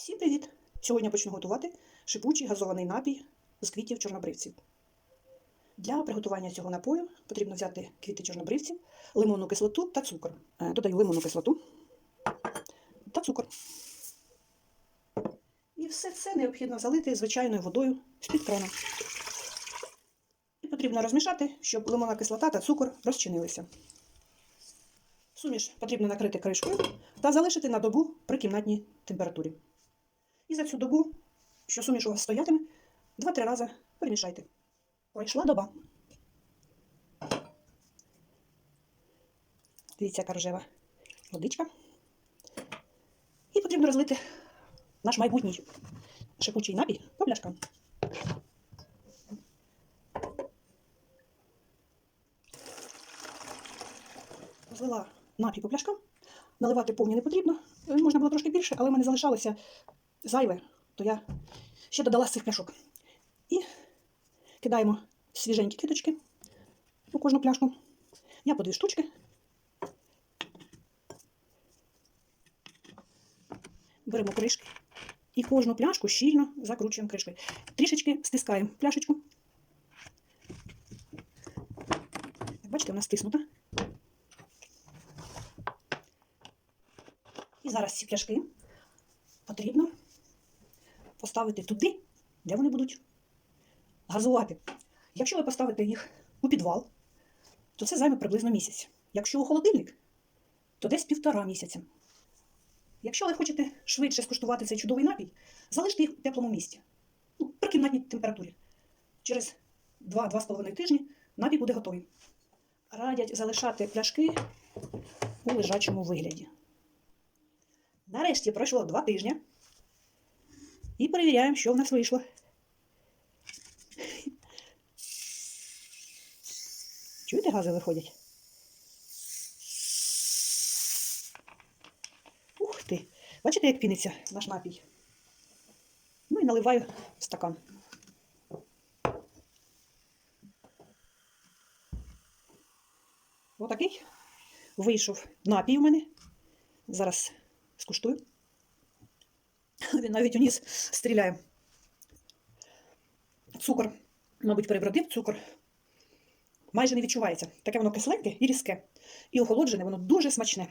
Всім привіт! Сьогодні почну готувати шипучий газований напій з квітів чорнобривців. Для приготування цього напою потрібно взяти квіти чорнобривців, лимонну кислоту та цукор. Е, Додаю лимонну кислоту та цукор. І все це необхідно залити звичайною водою з-під крана. І потрібно розмішати, щоб лимонна кислота та цукор розчинилися. Суміш потрібно накрити кришкою та залишити на добу при кімнатній температурі. І за цю добу, що суміш у вас стоятиме, 2-3 рази перемішайте. Пройшла доба. Дивіться, яка рожева водичка. І потрібно розлити наш майбутній шипучий напій по пляшкам. Розлила напій по пляшкам. Наливати повні не потрібно. Можна було трошки більше, але в мене залишалося зайве, то я ще додала з цих пляшок. І кидаємо свіженькі квіточки у кожну пляшку. Я по дві штучки. Беремо кришки і кожну пляшку щільно закручуємо кришкою. Трішечки стискаємо пляшечку. Бачите, вона стиснута. І зараз ці пляшки потрібно поставити туди, де вони будуть газувати. Якщо ви поставите їх у підвал, то це займе приблизно місяць. Якщо у холодильник, то десь півтора місяця. Якщо ви хочете швидше скуштувати цей чудовий напій, залиште їх у теплому місці, ну, при кімнатній температурі. Через 2-2,5 тижні напій буде готовий. Радять залишати пляшки у лежачому вигляді. Нарешті пройшло два тижні. І перевіряємо, що в нас вийшло. Чуєте, гази виходять? Ух ти! Бачите, як піниться наш напій? Ну і наливаю в стакан. Отакий вийшов напій у мене. Зараз скуштую. Він навіть уніс стріляє. Цукор, мабуть, перебродив цукор. Майже не відчувається. Таке воно кисленьке і різке. І охолоджене, воно дуже смачне.